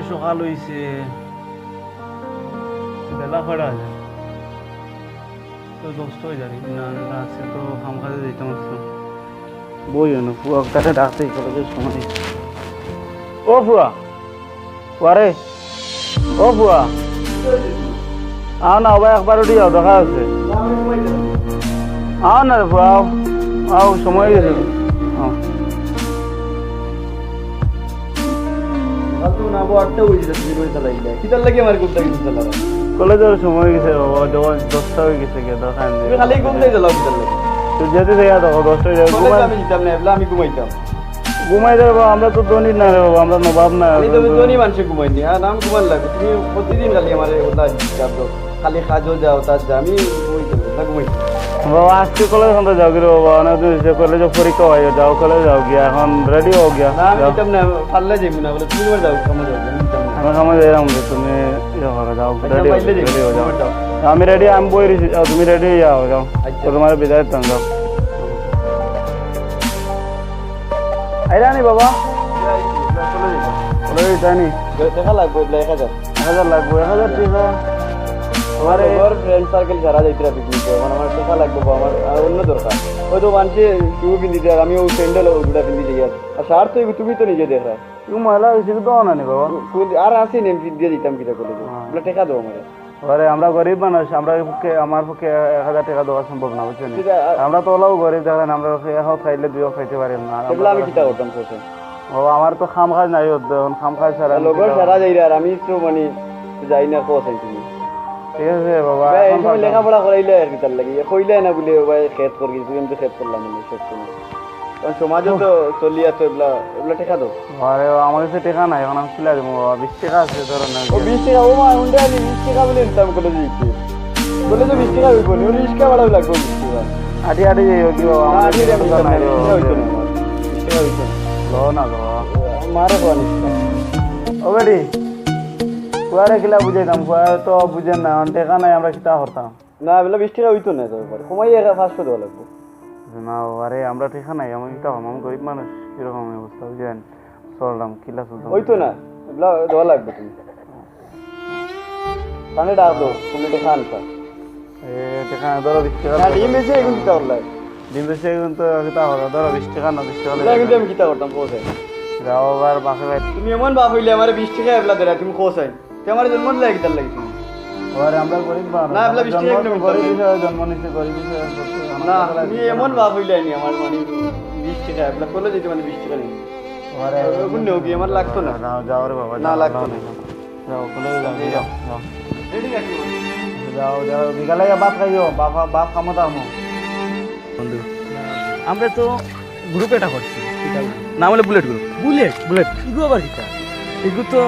যে সকাল হইছে। বেলা কয়টা আছে তো দশটা হয়ে যাবে। না না তো কাম কাজে যেতে পারছ বই না ফুয়া তাকে ডাকতে কলেজের সময়। ও ফুয়া ফুয়া রে ও ফুয়া। আও না, ওবা একবার উঠি যাও, দেখা আছে আও না রে ফুয়া, আও সময় গেছে। আবু আটটা হয়েছিল তুমি করে চালাইলে কিতার লাগে আমার কিন্তু কলেজের সময় গেছে বাবা যখন দশটা হয়ে গেছে দোকান তুমি খালি ঘুমটাই চালাও কিতার লাগে। তো যেতে দেখা দেখো দশটা হয়ে যাবে আমি যেতাম না এবলা আমি ঘুমাইতাম। ঘুমাই যাবে বাবা আমরা তো ধনী না রে বাবা আমরা নবাব না। তুমি ধনী মানুষে ঘুমাইনি আর আমি ঘুমান লাগে তুমি প্রতিদিন খালি আমার ওটা খালি কাজও যাও তার যা আমি ঘুমাইতাম না ঘুমাইতাম। বাবা আজকে কলেজ আমরা যাও গিয়ে বাবা? অনেক দিন হয়েছে কলেজে পরীক্ষা হয় যাও কলেজ যাও গিয়া। এখন রেডি হও গিয়া। যাও। পারলে যাইব না বলে তুমি যাও কেমন যাও আমি যেতাম না আমি সময় যাই আমরা তুমি ইয়ে যাও আচ্ছা, রেডি রেডি হয়ে যাও। আমি রেডি আমি বই যাও তুমি রেডি হয়ে যাও যাও। আচ্ছা। তো তোমার বিদায় দিতাম যাও। আইরানি বাবা। কলেজ লাগবে এক হাজার এক হাজার লাগবে এক হাজার ঠিক আছে আমার এবার ফ্রেন্ড সার্কেল সারা যাইতে পিকনিকে এখন আমার টাকা লাগবে আমার অন্য দরকার। হয়তো মানুষে শু পিন্দিতে আর আমি ওই স্যান্ডেল ওগুলা পিন্দিতে গিয়ে আর। শার্ট তো তুমি তো নিজে দেখা তুমি মহিলা বেশি তো না নি বাবা। আর আসি নেম দিয়ে দিতাম কিটা করে। ওগুলো টাকা দেবো আমার। আরে আমরা গরিব মানুষ আমরা পক্ষে আমার পক্ষে এক হাজার টাকা দেওয়া সম্ভব না বুঝছেন আমরা তো ওলাও গরিব দেখেন আমরা এখন খাইলে দুইও খাইতে পারি না। আমি আমরা- কিটা করতাম ও আমার তো খাম খাজ নাই খাম খাজ ছাড়া লগর সারা যাই আর আমি তো মানে যাই না কোস তুমি ঠিক আছে বাবা এই সময়। লেখাপড়া করাইলে আর কিতার লাগি। কইলে না বলে ভাই খেত করি তুই আমি খেত করলাম সব সময় কারণ সমাজে তো চলি আছে এগুলা এগুলা টাকা দাও। আরে আমার কাছে টাকা নাই এখন আমি কিলা দেবো বাবা বিশ টাকা আছে ধরো না ও বিশ টাকা ও মা হুন্ডা আমি বিশ টাকা বলে নিতাম কলেজে দিতে বলে তো বিশ টাকা হইব নি ও রিক্সা ভাড়াও লাগবে বিশ টাকা। আটি আটি যাই কি বাবা না, আমার আগে কাছে আমি টাকা নাই রে বিশ টাকা হইতো না বিশ টাকা হইতো লো না গো মারে কোয়ানি ও বেটি কুয়ারে কিলা বুঝাইতাম কুয়ারে তো বুঝেন না টাকা নাই আমরা কিতা করতাম? না বেলা বিশ টাকা হইতো না তোর পরে কমাই একা পাঁচশো দেওয়া লাগবে। না আরে আমরা ঠিকা নাই আমি কিতা হম আমি গরিব মানুষ কীরকম অবস্থা বুঝেন চললাম কিলা চলতাম। হইতো না এগুলা দেওয়া লাগবে তুমি। কানে ডাক দো তুমি দেখা আনতা এ টাকা ধরো বিশ টাকা না ডিম বেশি এগুলো কিতা করলাই দিন বেশি কিন্তু কিতা করো ধরো বিশ টাকা না বিশ টাকা কিন্তু আমি কিতা করতাম কোসে যাও আবার বাসে তুমি এমন বাপ হইলে আমার বিশ টাকা এবলা দেরা তুমি কোসাই আমার দিলে কিতার লাগি তুমি আরে আমরা গরিব না, টাকা জন্ম- একদম গরিব। হিসেবে জন্ম নিচ্ছে গরিব। আমার না লাগছে এমন না। বাপ হইলে নি আমার মানে বিশ টাকা এবলা করলে যেতে মানে বিশ টাকা আরে ওগুন নেও কি আমার লাগতো না যাও যাও রে বাবা না, লাগতো না। যাও বলে যাও যাও। রেডি নাকি যাও যাও বিকালে খাইও বাপ বাপ খামো আমো বন্ধু আমরা তো গ্রুপ এটা করছি নাম হলে bullet group bullet bullet ego আবার কিটা ইগো তো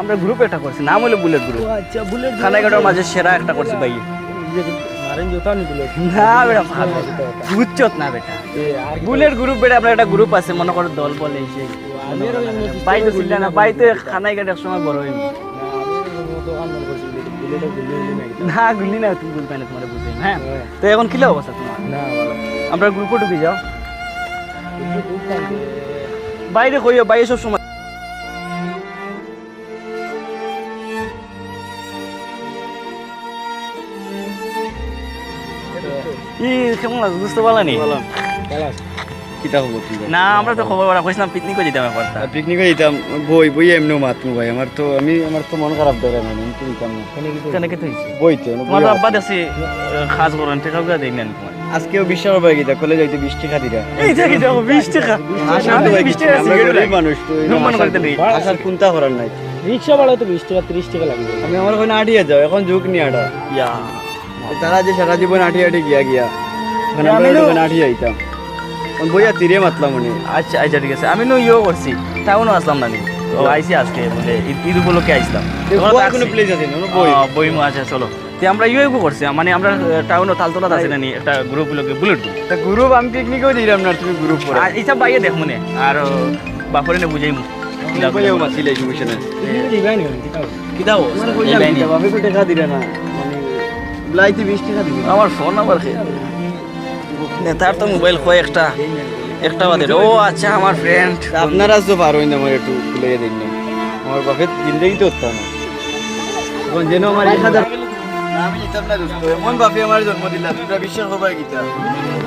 আমরা গ্রুপ এটা করছি। নাম হলে বুলেট গ্রুপ আচ্ছা বুলেট খানাঘাটের মাঝে সেরা একটা করছি ভাই। নি বুলেট না বেটা বুঝছত না বেটা। বুলেট গ্রুপ বেটা আপনার একটা গ্রুপ আছে মনে করো দল বলে এসে আমি আর ওই মতো বাই তো ছিল না বাই তো খানাই ঘাট একসময় বড় মনে না না গুলি না তুমি বুঝবে না তোমার বুঝবে হ্যাঁ? হ্যাঁ। তো এখন কিলা অবস্থা তোমার? না আমরা গ্রুপে ঢুকে যাও। একটু বাইরে কইও বাইরে সব সময় ই কেমন আছে বুঝতে কিতা না আমরা তো খবর পাড়া কইছিলাম পিকনিকও যেতাম একবারটা পিকনিকে যেতাম বই বই এমনিও মাতমু ভাই। আমার তো আমি আমার তো মন খারাপ দেয় না আমি তো না কেন কি হইছে বইতে তোমার আব্বা দেখছি খাস করেন টাকা গুলা দেই নেন তোমার। আজকেও বিশ্বাস হবে গীতা কলে যাইতে বিশ টাকা দিরা। এই দেখো 20 টাকা। আমি 20 টাকা সিগারেট মানুষ তো এরকম করতে নেই আশার কোনটা করার নাই। রিক্সা ভাড়া তো 20 টাকা 30 টাকা লাগবে। আমি আমার ওখানে আটিয়ে যাও এখন যুগ নিয়ে আটা ইয়া। তারা যে সারা জীবন আটি আটি গিয়া গিয়া ওখানে আমরা আমিও- আইতাম। বইয়া তীরে মাতলাম মনে আচ্ছা আচ্ছা ঠিক আছে। আমি নো করছি। টাউনও আসলাম না আমি। তো আইসি আজকে বলে ঈদ- ঈদ উপলক্ষে আইসলাম কোনো প্লেস আছে না বই? আহ, আছে চলো। তে আমরা করছি মানে আমরা টাউনও তালতলা আছে না একটা গ্রুপ গুলোকে বুলেট গ্রুপ তা গ্রুপ আমি পিকনিকেও দিলাম না তুমি গ্রুপ করে আর এইসব বাইয়ে দেখ মনে আর বাপরে নে বুঝাইমু টাকা না। মানে লাইতে বিশ টাকা দিবি। আমার ফোন নাম্বার খে তার তো মোবাইল কয় একটা? একটা বাদে ও আচ্ছা আমার ফ্রেন্ড আপনারা তো পারোই না আমার একটু খুলে দিন না। আমার বাপের জিন্দগিতে উঠতাম না এখন যেন আমার এক হাজার আমি যেতাম না দোস্ত। এমন বাপে আমার জন্ম দিলা তোমরা বিশ্বাস করবার গীতা।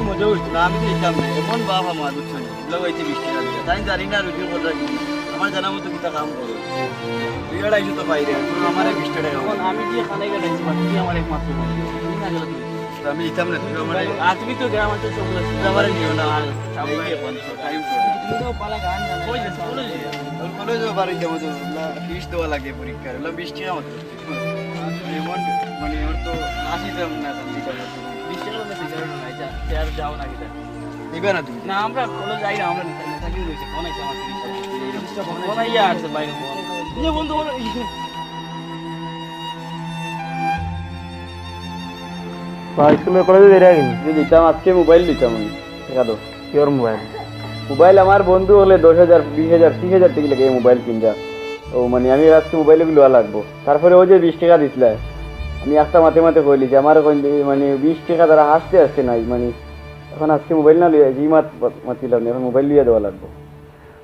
মজা উঠতো না আমি তো যেতাম না। এমন বাপ আমার বুঝছ না। হয়েছে বিশ তাই জানি না রুটির কথা কি। আমার জানা মতো কিতা কাম করো তুই আড়াইশো তো পাই রে আমার বিশ টাকা আমি যে খানে গেলাইছি তুই আমার একমাত্র তুমি না তুমি? আমি যেতাম না তুই আমার আর তুমি তো গ্রাম অঞ্চল সবগুলো তুই আমার নিও না। আর টাইম তুমি তো পালা গান জানো। কই যাচ্ছে? বলে যে কলেজও বাড়ি যাব তো। ফিস দেওয়া লাগে পরীক্ষার। টাকা মতো এমন মানে ওর তো আসিতাম না সিগারেট নাই যা যাও না কিটা দিবে না তুমি। না আমরা কোনো যাই না আমরা নেতা রয়েছে আমার মোবাইল দিতাম আমি কিওর মোবাইল মোবাইল আমার বন্ধু হলে দশ হাজার বিশ হাজার ত্রিশ হাজার টাকা লাগে মোবাইল কিনটা ও মানে আমি আজকে মোবাইলে লওয়া লাগবো তারপরে ও যে বিশ টাকা দিছিল আমি একটা মাথে মাথে কইলি যে আমার ওখান মানে বিশ টাকা তারা হাসতে আসছে নাই মানে এখন আজকে মোবাইল না লিয়ে জি মাত মাতিলাম এখন মোবাইল লিয়ে দেওয়া লাগবো।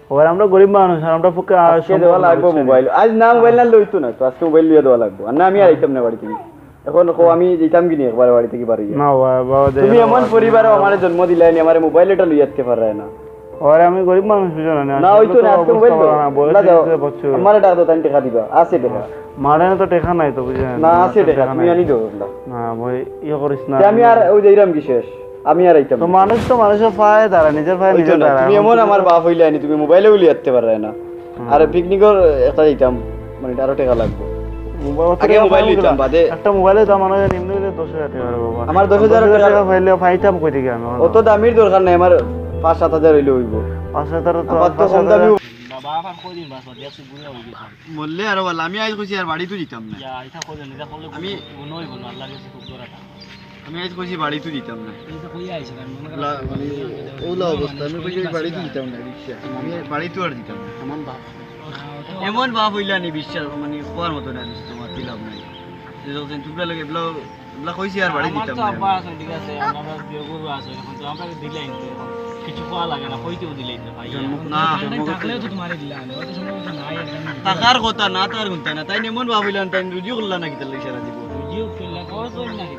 ওবার আমরা গরিব মানুষ আর আমরা পক্ষে দেওয়া লাগবো মোবাইল আজ না মোবাইল না লইতো না তো আজকে মোবাইল লিয়ে দেওয়া লাগবো। আর না আমি আর আইতাম না বাড়ি থেকে এখন কো আমি যেতাম কি নি একবার বাড়ি থেকে বাড়ি না বাবা তুমি এমন পরিবারও আমার জন্ম দিলাই আমার মোবাইল এটা লইয়া আসতে পারে না। ওরে আমি গরিব মানুষ বুঝো না না ওই তো না আজকে মোবাইল বয়স হয়েছে বছর আমার টাকা তো তাই টাকা দিবা আছে টাকা। মারে তো টেকা নাই তো বুঝে না আছে টাকা তুমি আনি দাও। না ভাই ইয়ে করিস না আমি আর ওই যাইরাম কি শেষ? আমি আর আইতাম তো। মানুষ তো মানুষের পায়ে দাঁড়া নিজের পায়ে ওই তো নিজের না, দাঁড়া তুমি এমন আমার বাপ হইলে আনি তুমি মোবাইলে উলি আসতে পারে না। আর পিকনিকের একটা যাইতাম মানে আরও টাকা লাগবে। আগে মোবাইল বাদে- একটা দাম মানুষ নিম্ন হইলে দশ হাজার টাকা বাবা। আমার দশ হাজার টাকা- টাকা পাইলে পাইতাম কই থেকে আমি? অত দামির দরকার নাই আমার পাঁচ সাত হাজার হইলে হইব। পাঁচ হাজার তো পাঁচ হাজার- আরও আজ কইছি আর না। আমি- না আমি আজ কইছি বাড়িতে যেতাম না। মনে ওলা- অবস্থা আমি কইছি বাড়িতে যেতাম না রিক্সা। আমি বাড়িতেও আর যেতাম না। আমার বাপ। এমন বাপ হইলা নি বিশ্বাস মানে কোয়ার মতো না তোমার দিলাম নাই। যে যখন তোমরা লাগে এগুলো এগুলো কইছি আর বাড়ি দিতাম না। আব্বা আছে ঠিক আছে আমরা বিয়ে করব আছে এখন তো আমরা দিলাই না কিছু পাওয়া লাগে না কইতেও দিলাই না ভাই। না থাকলেও তো তোমারে দিলাম অত সময় তো টাকার কথা না তার গুনতা না তাই এমন ভাব হইলাম তাই রুজি করলা নাকি তার লাগে সারা জীবন? জিও ফেললা না কি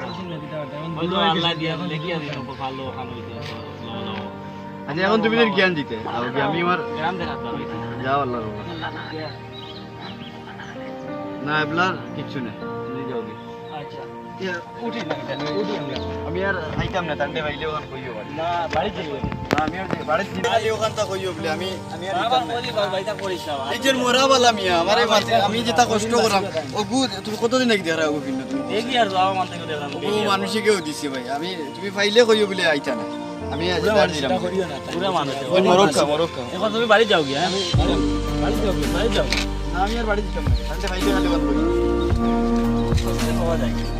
আচ্ছা এখন তুমি জ্ঞান দিতে আমি আমার যাও আল্লাহ না এবলার কিচ্ছু নেই। যাও আচ্ছা। আমি আমি আমি আমি আমি যেটা কষ্ট করাম গু তুমি কতদিন নাকি দেখা কিন্তু তুমি মান ও মানুষে কেউ দিছে ভাই আমি তুমি পাইলে কইও বলে আইতা না আমি এখন তুমি বাড়ি যাও হ্যাঁ বাড়ি যাও আমি আর বাড়ি দিতাম না তান্ডে ভাইলে খালি ওখান কইও পাওয়া যায়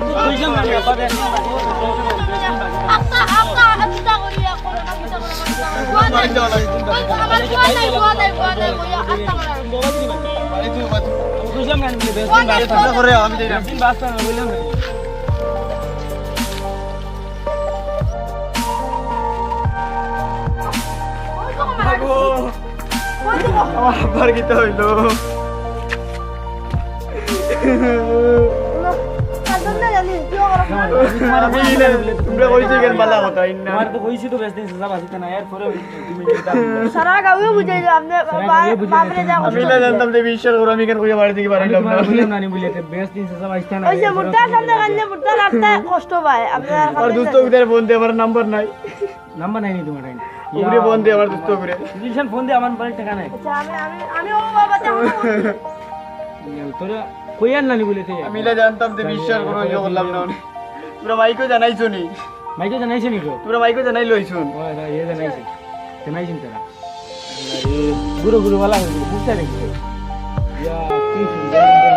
আমরা মারা গেছে। কইলাম না কইলাম না বাবা আস্তা আস্তা আস্তা করিয়া করো না কিসের কথা বুয়া নাই ওই তো আমার বুয়া নাই বুয়া নাই বুয়া নাই কইয়া আস্তা মারা গেছে। বাড়ি তো বাড়ি কইলাম না বেশ বুয়া নাই বুয়া আশা নাই। করে আমি যাই দিন বাস না বললাম না ওই তো মারা গেছে। ওই তো আমার আব্বার কিতে হইল তোমরা কইছে কেন বালা কথা ইন্না তোমার তো কইছি তো বেশ দিন সাজা বাসিতে না এর পরে তুমি সারা গাঁও বুঝাই দাও আপনি বাপরে যা আমি না জানতাম যে বিশ্বাস করো আমি কেন কইয়া বাড়ি থেকে বাড়াইলাম না বললাম না নি বলে বেশ দিন সাজা বাসিতে না ওই যে মুর্দা সামনে কান্দে মুর্দা রাখতে কষ্ট পায় আপনার আর দুস্থ উদের ফোন দিয়ে আমার নাম্বার নাই নাম্বার নাই নি তোমার টাইম উগরে ফোন দিয়ে আমার দুস্থ করে দিশান ফোন দে আমার বাড়ি টাকা আচ্ছা আমি আমি আমি ও বাবা দেখো তোরা কইয়ার নানি বলে আমি না জানতাম যে বিশ্বাস করো ইয়ে করলাম না তোরা মাইকও জানাইছো নি মাইকও জানাইছ নি তো? তোরা মাইকো জানাই লইছুন ও এ জানাইছে। তোরা। তারা গুরু গুরু वाला বুঝতে নাকি ইয়া কি সুন্দর।